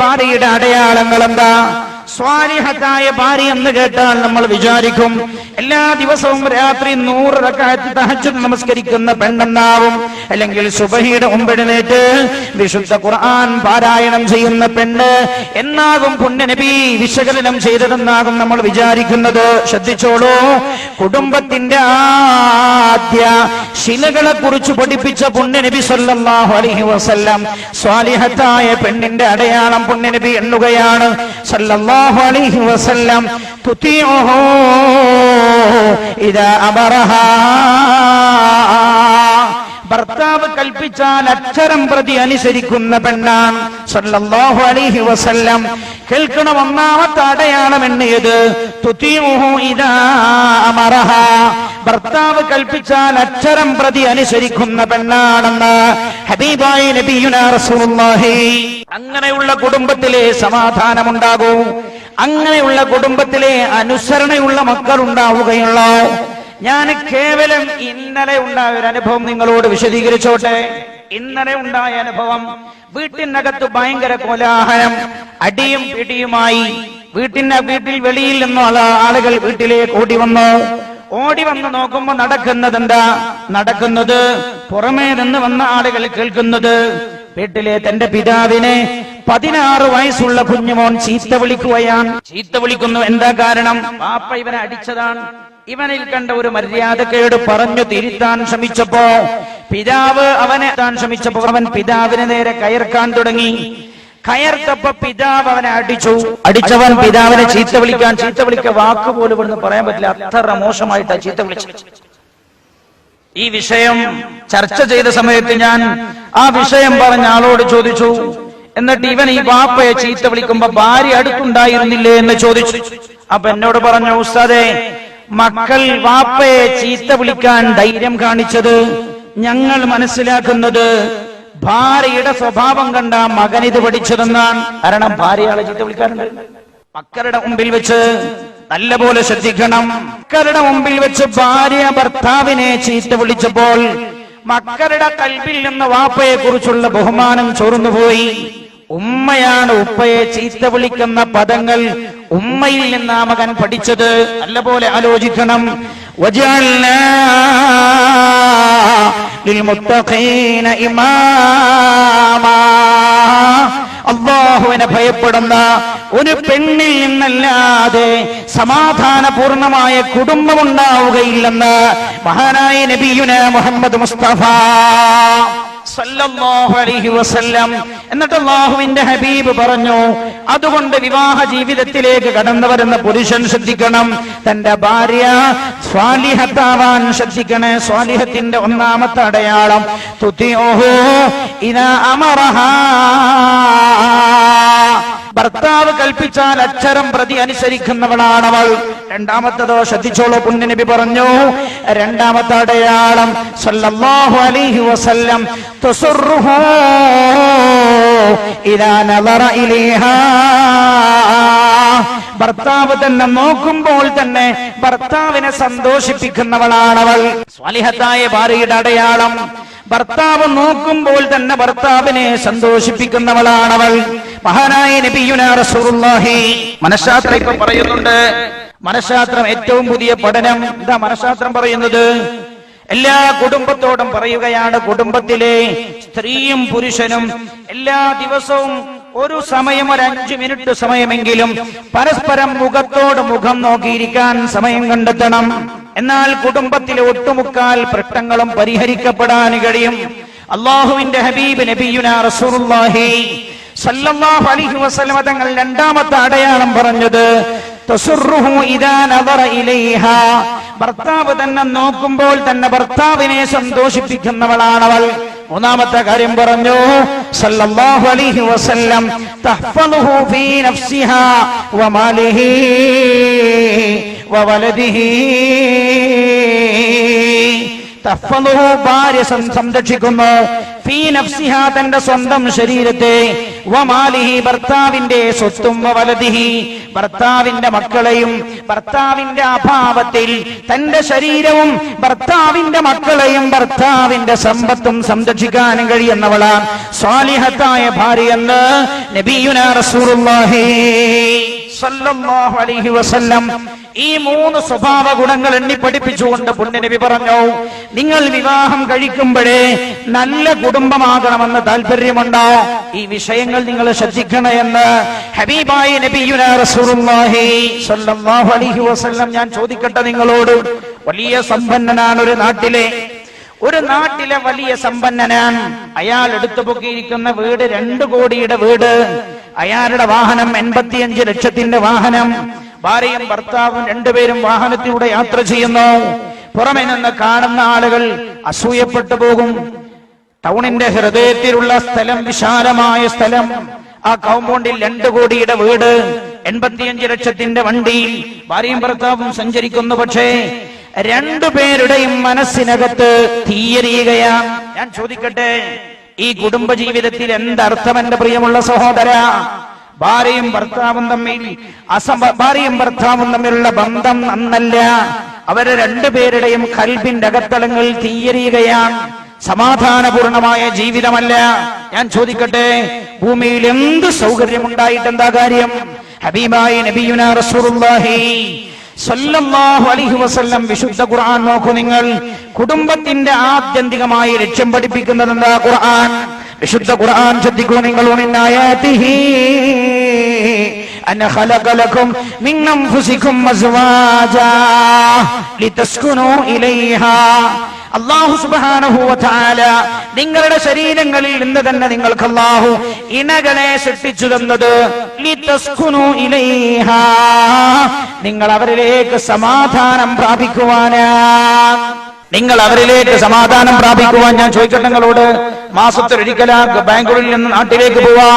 ഭാര്യയുടെ അടയാളങ്ങൾ എന്താ സ്വാലിഹത്തായ ഭാര്യ എന്ന് കേട്ടാൽ നമ്മൾ വിചാരിക്കും എല്ലാ ദിവസവും രാത്രി നൂറ് റക്കാത്ത് തഹച്ചു നമസ്കരിക്കുന്ന പെണ്ണെന്നാവും അല്ലെങ്കിൽ സുബഹിയുടെ മുമ്പെഴുന്നേറ്റ് വിശുദ്ധ ഖുർആൻ പാരായണം ചെയ്യുന്ന പെണ്ണ് എന്നാകും പുണ്യനബി വിശകലനം ചെയ്തതെന്നാകും നമ്മൾ വിചാരിക്കുന്നത്. ശ്രദ്ധിച്ചോളൂ. കുടുംബത്തിന്റെ ആദ്യ ശിലകളെ കുറിച്ച് പഠിപ്പിച്ച പുണ്യനബി സല്ലല്ലാഹു അലൈഹി വസല്ലം സ്വാലിഹത്തായ പെണ്ണിന്റെ അടയാളം പുണ്യനബി എണ്ണുകയാണ്. സല്ലല്ലാഹു അലൈഹി വസല്ലം തുതിഉഹു ഇദാ അമറഹാ. ഭർത്താവ് കൽപ്പിച്ചാൽ അക്ഷരം പ്രതി അനുസരിക്കുന്ന പെണ്ണാൻ സല്ലല്ലാഹു അലൈഹി വസല്ലം. കേൾക്കണം ഒന്നാമത്തെ അടയാളം എണ്ണിയത് തുതിഉഹു ഇദാ അമറഹ. ഭർത്താവ് കൽപ്പിച്ചാൽ അക്ഷരം പ്രതി അനുസരിക്കുന്ന പെണ്ണാണെന്ന് ഹബീബായി നബിയുന അങ്ങനെയുള്ള കുടുംബത്തിലെ സമാധാനമുണ്ടാകൂ. അങ്ങനെയുള്ള കുടുംബത്തിലെ അനുസരണയുള്ള മക്കൾ ഉണ്ടാവുകയുള്ളൂ ഞാൻ കേവലം ഇന്നലെ ഉണ്ടായ ഒരു അനുഭവം നിങ്ങളോട് വിശദീകരിച്ചോട്ടെ? ഇന്നലെ ഉണ്ടായ അനുഭവം വീട്ടിനകത്ത് ഭയങ്കര കോലാഹലം അടിയും പിടിയുമായി വീട്ടിന്റെ വീട്ടിൽ വെളിയിൽ നിന്നുള്ള ആളുകൾ വീട്ടിലേക്ക് ഓടി വന്നു. ഓടി വന്ന് നോക്കുമ്പോ നടക്കുന്നത് എന്താ നടക്കുന്നത് പുറമേ നിന്ന് വന്ന ആളുകൾ കേൾക്കുന്നത്. വീട്ടിലെ തന്റെ പിതാവിനെ പതിനാറ് വയസ്സുള്ള കുഞ്ഞുമോൻ ചീത്ത വിളിക്കുകയാണ്. ചീത്ത വിളിക്കുന്നു. എന്താ കാരണം? പാപ്പ ഇവനെ അടിച്ചതാണ്. ഇവനിൽ കണ്ട ഒരു മര്യാദക്കേട് പറഞ്ഞു തിരുത്താൻ ശ്രമിച്ചപ്പോ പിതാവ് അവനെ താൻ ശ്രമിച്ചപ്പോ അവൻ പിതാവിനെ നേരെ കയർക്കാൻ തുടങ്ങി. കയർത്തപ്പോ പിതാവ് അവനെ അടിച്ചു. അടിച്ചവൻ പിതാവിനെ ചീത്ത വിളിക്കാൻ ചീത്ത വിളിക്ക വാക്ക് പോലും ഇവിടുന്ന് പറയാൻ പറ്റില്ല. അത്ര മോശമായിട്ടാ ചീത്ത വിളിച്ചു ഈ വിഷയം ചർച്ച ചെയ്ത സമയത്ത് ഞാൻ ആ വിഷയം പറഞ്ഞ ആളോട് ചോദിച്ചു. എന്നിട്ട് ഇവൻ ഈ വാപ്പയെ ചീത്ത വിളിക്കുമ്പോ ഭാര്യ അടുത്തുണ്ടായിരുന്നില്ലേ എന്ന് ചോദിച്ചു. അപ്പൊ എന്നോട് പറഞ്ഞു ഉസ്താദേ മക്കൾ വാപ്പയെ ചീത്ത വിളിക്കാൻ ധൈര്യം കാണിച്ചത് ഞങ്ങൾ മനസ്സിലാക്കുന്നത് ഭാര്യയുടെ സ്വഭാവം കണ്ട മകൻ ഇത് പഠിച്ചതെന്നാണ്. കാരണം ഭാര്യയാളെ ചീത്ത വിളിക്കാറുണ്ട്. മക്കളുടെ മുമ്പിൽ വെച്ച് നല്ല പോലെ ശ്രദ്ധിക്കണം. മക്കളുടെ മുമ്പിൽ വെച്ച് ഭാര്യ ഭർത്താവിനെ ചീത്ത വിളിച്ചപ്പോൾ മക്കളുടെ കൽവിൽ നിന്ന് വാപ്പയെ കുറിച്ചുള്ള ബഹുമാനം ചോർന്നുപോയി. ഉമ്മയാണ് ഉപ്പയെ ചീത്ത വിളിക്കുന്ന പദങ്ങൾ ഉമ്മയിൽ നിന്ന് മകൻ പഠിച്ചത്. നല്ല പോലെ ആലോചിക്കണം അള്ളാഹുവിനെ ഭയപ്പെടുന്ന ഒരു പെണ്ണിൽ നിന്നല്ലാതെ സമാധാനപൂർണമായ കുടുംബമുണ്ടാവുകയില്ലെന്ന് മഹാനായ നബിയുന മുഹമ്മദ് മുസ്തഫ. എന്നിട്ട് അള്ളാഹുവിന്റെ ഹബീബ് പറഞ്ഞു അതുകൊണ്ട് വിവാഹ ജീവിതത്തിലേക്ക് കടന്നു വരുന്ന പുരുഷൻ ശ്രദ്ധിക്കണം. തന്റെ ഭാര്യ സ്വാലിഹത്താവാൻ ശ്രദ്ധിക്കണേ. സ്വാലിഹത്തിന്റെ ഒന്നാമത്തെ അടയാളം തുതി ഓഹോ ഇന അമറഹാ. ഭർത്താവ് കൽപ്പിച്ചാൽ അക്ഷരം പ്രതി അനുസരിക്കുന്നവളാണവൾ. രണ്ടാമത്തതോ ശ്രദ്ധിച്ചോളൂ പുണ്യനബി പറഞ്ഞു രണ്ടാമത്തെ അടയാളം സല്ലല്ലാഹു അലൈഹി വസല്ലം തുസുറുഹു ഇദാ നദറ ഇലൈഹാ. ഭർത്താവ് തന്നെ നോക്കുമ്പോൾ തന്നെ ഭർത്താവിനെ സന്തോഷിപ്പിക്കുന്നവളാണവൾ. സ്വാലിഹത്തായ ഭാര്യയുടെ അടയാളം. ഭർത്താവ് നോക്കുമ്പോൾ തന്നെ ഭർത്താവിനെ സന്തോഷിപ്പിക്കുന്നവളാണവൾ. മഹാനായ നബിയുന റസൂലുള്ളാഹി. മനഃശാസ്ത്രം ഇപ്പൊ പറയുന്നുണ്ട്. മനഃശാസ്ത്രം ഏറ്റവും പുതിയ പഠനം. എന്താ മനഃശാസ്ത്രം പറയുന്നത്? എല്ലാ കുടുംബത്തോടും പറയുകയാണ് കുടുംബത്തിലെ സ്ത്രീയും പുരുഷനും. എല്ലാ ദിവസവും ഒരു സമയം ഒരു അഞ്ചു മിനിറ്റ് സമയമെങ്കിലും പരസ്പരം മുഖത്തോട് മുഖം നോക്കിയിരിക്കാൻ സമയം കണ്ടെത്തണം. എന്നാൽ കുടുംബത്തിലെ ഒട്ടുമുക്കാൽ പ്രശ്നങ്ങളും പരിഹരിക്കപ്പെടാൻ കഴിയും. അള്ളാഹുവിന്റെ ഹബീബ് നബിയുന റസൂലുള്ളാഹി. സല്ലല്ലാഹു അലൈഹി വസല്ലമ തങ്ങൾ രണ്ടാമത്തെ അടയാളം പറഞ്ഞത് ഭർത്താവ് തന്നെ നോക്കുമ്പോൾ തന്നെ ഭർത്താവിനെ സന്തോഷിപ്പിക്കുന്നവളാണവൾ. മൂന്നാമത്തെ കാര്യം പറഞ്ഞു സല്ലല്ലാഹു അലൈഹി വസല്ലം തഹ്ഫളുഹു ഫീ നഫ്സിഹാ വമാലിഹി വവലദിഹി തഹ്ഫളുഹു ഭാര്യ സംരക്ഷിക്കുന്നു. തന്റെ സ്വന്തം ശരീരത്തെ വമാലിഹി ഭർത്താവിന്റെ സ്വത്തും വലതിഹി ഭർത്താവിന്റെ മക്കളെയും ഭർത്താവിന്റെ അഭാവത്തിൽ തന്റെ ശരീരവും ഭർത്താവിന്റെ മക്കളെയും ഭർത്താവിന്റെ സമ്പത്തും സംരക്ഷിക്കാനും കഴിയുന്നവളാണ് സ്വാലിഹത്തായ ഭാര്യ എന്ന് നബിയുന റസൂലുള്ളാഹി. സല്ലല്ലാഹു അലൈഹി വസല്ലം ഈ മൂന്ന് സ്വഭാവ ഗുണങ്ങൾ എണ്ണി പഠിപ്പിച്ചുകൊണ്ട് പുണ്യനബി പറഞ്ഞു നിങ്ങൾ വിവാഹം കഴിക്കുമ്പോഴേ നല്ല കുടുംബമാകണമെന്ന് താല്പര്യമുണ്ടോ? ഈ വിഷയങ്ങൾ നിങ്ങൾ ശ്രദ്ധിക്കണമെന്ന് ഹബീബായി നബിയുന റസൂലുള്ളാഹി സല്ലല്ലാഹു അലൈഹി വസല്ലം ഞാൻ ചോദിക്കട്ടെ നിങ്ങളോട്. വലിയ സമ്പന്നനാണ് ഒരു നാട്ടിലെ. ഒരു നാട്ടിലെ വലിയ സമ്പന്നനാണ്. അയാൾ എടുത്തു പൊക്കിയിരിക്കുന്ന വീട് രണ്ടു കോടിയുടെ വീട്. അയാളുടെ വാഹനം എൺപത്തിയഞ്ച് ലക്ഷത്തിന്റെ വാഹനം. ഭാര്യയും ഭർത്താവും രണ്ടുപേരും വാഹനത്തിലൂടെ യാത്ര ചെയ്യുന്നു. പുറമെ നിന്ന് കാണുന്ന ആളുകൾ അസൂയപ്പെട്ടു പോകും. ടൗണിന്റെ ഹൃദയത്തിലുള്ള സ്ഥലം വിശാലമായ സ്ഥലം. ആ കോമ്പൗണ്ടിൽ രണ്ടു കോടിയുടെ വീട്. എൺപത്തിയഞ്ച് ലക്ഷത്തിന്റെ വണ്ടി. ഭാര്യയും ഭർത്താവും സഞ്ചരിക്കുന്നു. പക്ഷേ രണ്ടു പേരുടെയും മനസ്സിനകത്ത് തീയറിയുകയാണ് ഞാൻ ചോദിക്കട്ടെ? ഈ കുടുംബ ജീവിതത്തിൽ എന്തർത്ഥം എന്റെ പ്രിയമുള്ള സഹോദര? ഭാര്യയും ഭർത്താവും തമ്മിൽ അസം ഭാര്യയും ഭർത്താവും തമ്മിലുള്ള ബന്ധം നന്നല്ല. അവരെ രണ്ടുപേരുടെയും കൽബിന്റെ അകത്തളങ്ങൾ തീയറിയുകയാണ് സമാധാനപൂർണമായ ജീവിതമല്ല. ഞാൻ ചോദിക്കട്ടെ ഭൂമിയിൽ എന്ത് സൗകര്യമുണ്ടായിട്ട് എന്താ കാര്യം? ഹബീബായി നബിയുന സല്ലല്ലാഹു അലൈഹി വസല്ലം വിശുദ്ധ ഖുർആൻ നോക്കൂ നിങ്ങൾ. കുടുംബത്തിന്റെ ആത്യന്തികമായി ലക്ഷ്യം പഠിപ്പിക്കുന്നത് എന്താ? ഖുർആൻ. വിശുദ്ധ ഖുർആൻ ശ്രദ്ധിക്കൂ നിങ്ങൾ. ആയാതിഹി. أن خلق لكم من أنفسكم أزواجا لتسكنوا إليها അള്ളാഹു സുബാനഹുല നിങ്ങളുടെ ശരീരങ്ങളിൽ നിന്ന് തന്നെ നിങ്ങൾക്ക് അള്ളാഹു ഇണകളെ സൃഷ്ടിച്ചു തന്നത് ലിതസ്കുനു ഇലൈഹാ. നിങ്ങൾ അവരിലേക്ക് സമാധാനം പ്രാപിക്കുവാനാ നിങ്ങൾ അവരിലേക്ക് സമാധാനം പ്രാപിക്കുവാൻ ഞാൻ ചോദിക്കട്ടെ നിങ്ങളോട് മാസത്തിലൊരിക്കലാ ബാംഗ്ലൂരിൽ നിന്ന് നാട്ടിലേക്ക് പോവാ.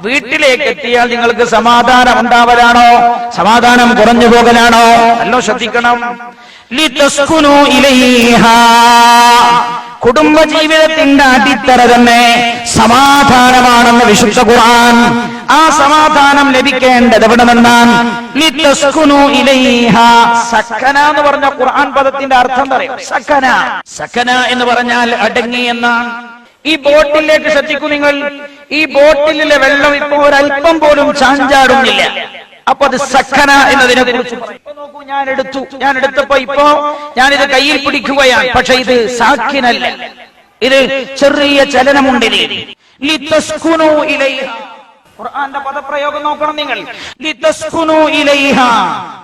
വീട്ടിലേക്ക് എത്തിയാൽ നിങ്ങൾക്ക് സമാധാനം ഉണ്ടാവലാണോ? സമാധാനം കുറഞ്ഞു പോകലാണോ? അല്ലോ ശ്രദ്ധിക്കണം. കുടുംബ ജീവിതത്തിന്റെ അടിത്തറ തന്നെ സമാധാനമാണെന്ന് വിശുദ്ധ ഖുർആൻ ആ സമാധാനം ലഭിക്കേണ്ടത് എവിടെ ഇലൈഹാ. സക്കന എന്ന് പറഞ്ഞ ഖുർആൻ പദത്തിന്റെ അർത്ഥം പറയും. സക്കന. സക്കന എന്ന് പറഞ്ഞാൽ അടങ്ങി എന്നാണ്. ഈ ബോട്ടിലേക്ക് ശ്രദ്ധിക്കൂ നിങ്ങൾ. ഈ ബോട്ടിലെ വെള്ളം ഇപ്പൊ ഒരല്പം പോലും ചാഞ്ചാടുന്നില്ല. അപ്പൊ അത് സക്കന എന്നതിനെ കുറിച്ച് നോക്കൂ ഞാൻ എടുത്തു. ഞാൻ എടുത്തപ്പോ ഇപ്പോ ഞാനിത് കയ്യിൽ പിടിക്കുകയാണ്. പക്ഷെ ഇത് സാഖിനല്ല ഇത് ചെറിയ ചലനമുണ്ടിന്. ഖുർആന്റെ പദപ്രയോഗം നോക്കണം നിങ്ങൾ.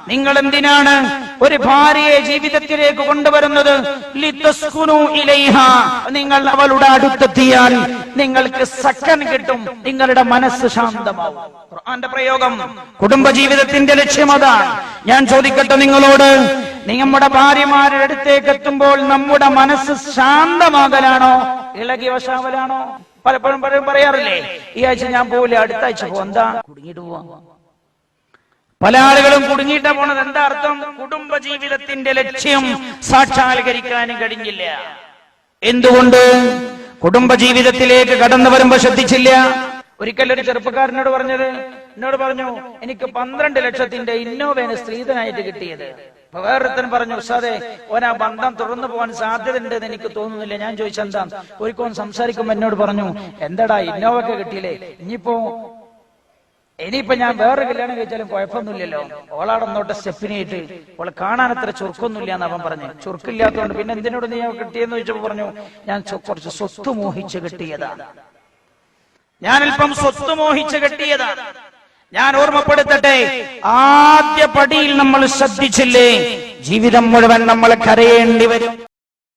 നിങ്ങൾ എന്തിനാണ് ഒരു ഭാര്യയെ ജീവിതത്തിലേക്ക് കൊണ്ടുവരുന്നത്. നിങ്ങൾ അവളുടെ അടുത്തെത്തിയാൽ നിങ്ങൾക്ക് സക്കൻ കിട്ടും. നിങ്ങളുടെ മനസ്സ് ശാന്തമാവും. ഖുർആന്റെ പ്രയോഗം. കുടുംബജീവിതത്തിന്റെ ലക്ഷ്യം അതാണ് ഞാൻ ചോദിക്കട്ടെ നിങ്ങളോട് നമ്മുടെ ഭാര്യമാരുടെ അടുത്തേക്ക് എത്തുമ്പോൾ നമ്മുടെ മനസ്സ് ശാന്തമാകലാണോ? ഇളകി വശാവലാണോ? പലപ്പോഴും പലരും പറയാറില്ലേ? ഈ ആഴ്ച ഞാൻ പോവില്ല അടുത്ത ആഴ്ച പോ എന്താ? കുടുങ്ങിയിട്ട് പോവാ. പല ആളുകളും കുടുങ്ങിയിട്ട് പോണത്. എന്താ അർത്ഥം? കുടുംബ ജീവിതത്തിന്റെ ലക്ഷ്യം സാക്ഷാത്കരിക്കാനും കഴിഞ്ഞില്ല. എന്തുകൊണ്ട്? കുടുംബ ജീവിതത്തിലേക്ക് കടന്നു വരുമ്പോ ശ്രദ്ധിച്ചില്ല. ഒരിക്കൽ ഒരു ചെറുപ്പക്കാരനോട് പറഞ്ഞത് എന്നോട് പറഞ്ഞു എനിക്ക് പന്ത്രണ്ട് ലക്ഷത്തിന്റെ ഇന്നോവേന് സ്ത്രീധനായിട്ട് കിട്ടിയത്. വേറൊരുത്തൻ പറഞ്ഞു ഉസ്താദെ ഓൻ ബന്ധം തുടർന്നു പോകാൻ സാധ്യതയുണ്ട് എന്ന് എനിക്ക് തോന്നുന്നില്ല. ഞാൻ ചോദിച്ചെന്താ ഒരിക്കലും സംസാരിക്കുമ്പോ എന്നോട് പറഞ്ഞു എന്താടാ ഇന്നോവൊക്കെ കിട്ടിയില്ലേ? ഇനിയിപ്പോ ഇനിയിപ്പോ ഞാൻ വേറെ കല്യാണം കഴിച്ചാലും കുഴപ്പമൊന്നുമില്ലല്ലോ. ഓളാടന്നോട്ടെ സ്റ്റെപ്പിനായിട്ട് ഓൾ കാണാൻ അത്ര ചുരുക്കൊന്നുമില്ല എന്ന് അവൻ പറഞ്ഞു. ചുരുക്കില്ലാത്തതുകൊണ്ട് പിന്നെ എന്തിനോട് നീ കിട്ടിയെന്ന് ചോദിച്ചപ്പോ പറഞ്ഞു ഞാൻ കുറച്ച് സ്വത്ത് മോഹിച്ച് കിട്ടിയതാണ് ഞാൻ അല്പം സ്വത്ത് മോഹിച്ച് കെട്ടിയതാണ് ഞാൻ ഓർമ്മപ്പെടുത്തട്ടെ ആദ്യ പടിയിൽ നമ്മൾ ശ്രദ്ധിച്ചില്ലേ? ജീവിതം മുഴുവൻ നമ്മൾ കരയേണ്ടി വരും.